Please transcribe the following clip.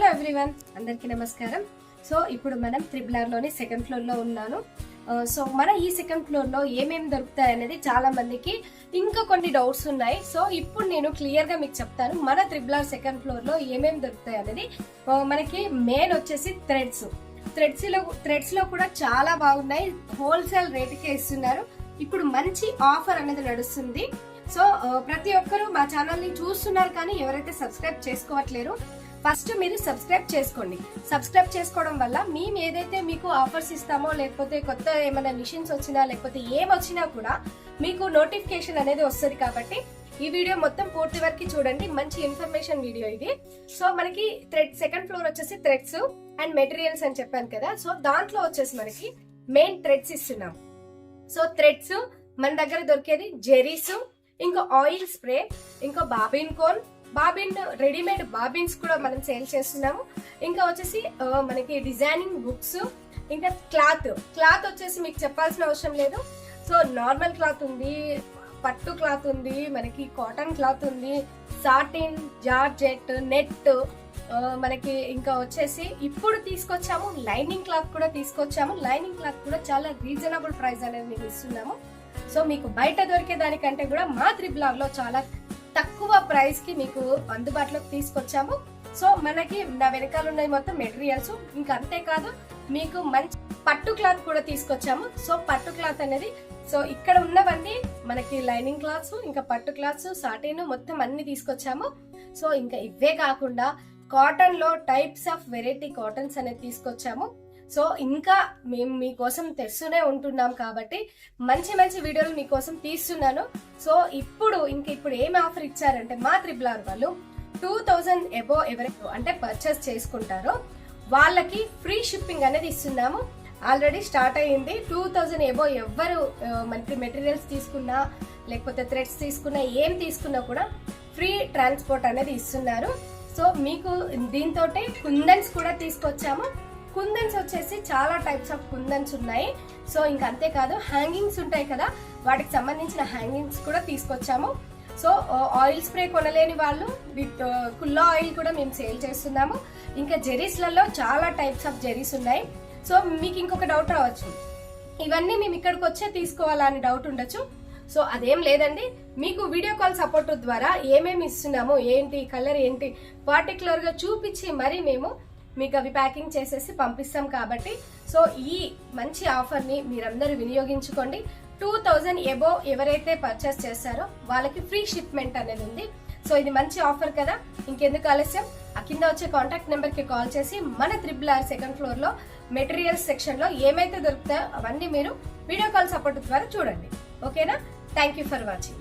Hello everyone అందరికీ నమస్కారం. So ఇప్పుడు మనం త్రిబుల్ ఆర్లోని సెకండ్ ఫ్లోర్లో ఉన్నాను. సో మన ఈ సెకండ్ ఫ్లోర్లో ఏమేమి దొరుకుతాయి అనేది చాలా మందికి ఇంకా కొన్ని డౌట్స్ ఉన్నాయి. సో ఇప్పుడు నేను క్లియర్గా మీకు చెప్తాను మన త్రిబుల్ ఆర్ సెకండ్ ఫ్లోర్లో ఏమేమి దొరుకుతాయి అనేది. మనకి మెయిన్ వచ్చేసి థ్రెడ్స్. థ్రెడ్స్లో థ్రెడ్స్లో కూడా చాలా బాగున్నాయి. హోల్సేల్ రేటుకే ఇస్తున్నారు. ఇప్పుడు మంచి ఆఫర్ అనేది నడుస్తుంది. సో ప్రతి ఒక్కరూ మా ఛానల్ని చూస్తున్నారు కానీ ఎవరైతే సబ్స్క్రైబ్ చేసుకోవట్లేరు ఫస్ట్ మీరు సబ్స్క్రైబ్ చేసుకోండి. సబ్స్క్రైబ్ చేసుకోవడం వల్ల మేము ఏదైతే మీకు ఆఫర్స్ ఇస్తామో లేకపోతే కొత్త ఏమైనా మిషన్స్ వచ్చినా లేకపోతే ఏం వచ్చినా కూడా మీకు నోటిఫికేషన్ అనేది వస్తుంది కాబట్టి ఈ వీడియో మొత్తం పూర్తి వరకు చూడండి. మంచి ఇన్ఫర్మేషన్ వీడియో ఇది. సో మనకి థ్రెడ్ సెకండ్ ఫ్లోర్ వచ్చేసి థ్రెడ్స్ అండ్ మెటీరియల్స్ అని చెప్పాను కదా. సో దాంట్లో వచ్చేసి మనకి మెయిన్ థ్రెడ్స్ ఇస్తున్నాం. సో థ్రెడ్స్ మన దగ్గర దొరికేది జెరీస్ ఇంకో ఆయిల్ స్ప్రే ఇంకా bobbin cone bobbin readymade bobbins కూడా మనం సేల్ చేస్తున్నాము. ఇంకా వచ్చేసి మనకి డిజైనింగ్ బుక్స్ ఇంకా క్లాత్ క్లాత్ వచ్చేసి మీకు చెప్పాల్సిన అవసరం లేదు. సో నార్మల్ క్లాత్ ఉంది పట్టు క్లాత్ ఉంది మనకి కాటన్ క్లాత్ ఉంది సాటిన్ జార్జెట్ నెట్ మనకి ఇంకా వచ్చేసి ఇప్పుడు తీసుకొచ్చాము లైనింగ్ క్లాత్ కూడా తీసుకొచ్చాము. లైనింగ్ క్లాత్ కూడా చాలా రీజనబుల్ ప్రైస్ అనేది మేము ఇస్తున్నాము. సో మీకు బయట దొరికే దానికంటే కూడా మా త్రిబ్లాగ్లో చాలా తక్కువ ప్రైస్కి మీకు అందుబాటులోకి తీసుకొచ్చాము. సో మనకి నా వెనకాల ఉన్నది మొత్తం మెటీరియల్స్ ఇంకా అంతేకాదు మీకు మంచి పట్టు క్లాత్ కూడా తీసుకొచ్చాము. సో పట్టు క్లాత్ అనేది సో ఇక్కడ ఉన్నవన్నీ మనకి లైనింగ్ క్లాత్స్ ఇంకా పట్టు క్లాత్స్ సాటిన్ మొత్తం అన్ని తీసుకొచ్చాము. సో ఇంకా ఇవే కాకుండా కాటన్లో టైప్స్ ఆఫ్ వెరైటీ కాటన్స్ అనేది తీసుకొచ్చాము. సో ఇంకా మేము మీకోసం తెస్తూనే ఉంటున్నాం కాబట్టి మంచి మంచి వీడియోలు మీకోసం తీస్తున్నాను. సో ఇప్పుడు ఇంక ఇప్పుడు ఏం ఆఫర్ ఇచ్చారంటే మా త్రిబుల్ ఆర్ వాళ్ళు టూ థౌజండ్ ఎబో ఎవరైతే అంటే పర్చేస్ చేసుకుంటారో వాళ్ళకి ఫ్రీ షిప్పింగ్ అనేది ఇస్తున్నాము. ఆల్రెడీ స్టార్ట్ అయ్యింది. టూ థౌజండ్ ఎబో ఎవ్వరు మనకి మెటీరియల్స్ తీసుకున్నా లేకపోతే థ్రెడ్స్ తీసుకున్నా ఏం తీసుకున్నా కూడా ఫ్రీ ట్రాన్స్పోర్ట్ అనేది ఇస్తున్నారు. సో మీకు దీంతో కుందన్స్ కూడా తీసుకొచ్చాము. కుందన్స్ వచ్చేసి చాలా టైప్స్ ఆఫ్ కుందన్స్ ఉన్నాయి. సో ఇంక అంతేకాదు హ్యాంగింగ్స్ ఉంటాయి కదా వాటికి సంబంధించిన హ్యాంగింగ్స్ కూడా తీసుకొచ్చాము. సో ఆయిల్ స్ప్రే కొనలేని వాళ్ళు విత్ కుల్లా ఆయిల్ కూడా మేము సేల్ చేస్తున్నాము. ఇంకా జెరీస్లలో చాలా టైప్స్ ఆఫ్ జెరీస్ ఉన్నాయి. సో మీకు ఇంకొక డౌట్ రావచ్చు. ఇవన్నీ మేము ఇక్కడికి వచ్చే తీసుకోవాలా డౌట్ ఉండొచ్చు. సో అదేం లేదండి. మీకు వీడియో కాల్ సపోర్ట్ ద్వారా ఏమేమి ఇస్తున్నాము ఏంటి కలర్ ఏంటి పర్టికులర్గా చూపించి మరి మేము మీకు అవి ప్యాకింగ్ చేసేసి పంపిస్తాం కాబట్టి. సో ఈ మంచి ఆఫర్ని మీరందరూ వినియోగించుకోండి. టూ థౌజండ్ ఎబో ఎవరైతే పర్చేస్ చేస్తారో వాళ్ళకి ఫ్రీ షిప్మెంట్ అనేది ఉంది. సో ఇది మంచి ఆఫర్ కదా. ఇంకెందుకు ఆలస్యం? ఆ కింద వచ్చే కాంటాక్ట్ నెంబర్కి కాల్ చేసి మన త్రిబుల్ ఆర్ సెకండ్ ఫ్లోర్లో మెటీరియల్స్ సెక్షన్లో ఏమైతే దొరుకుతాయో అవన్నీ మీరు వీడియో కాల్ సపోర్ట్ ద్వారా చూడండి. ఓకేనా థ్యాంక్ యూ ఫర్ వాచింగ్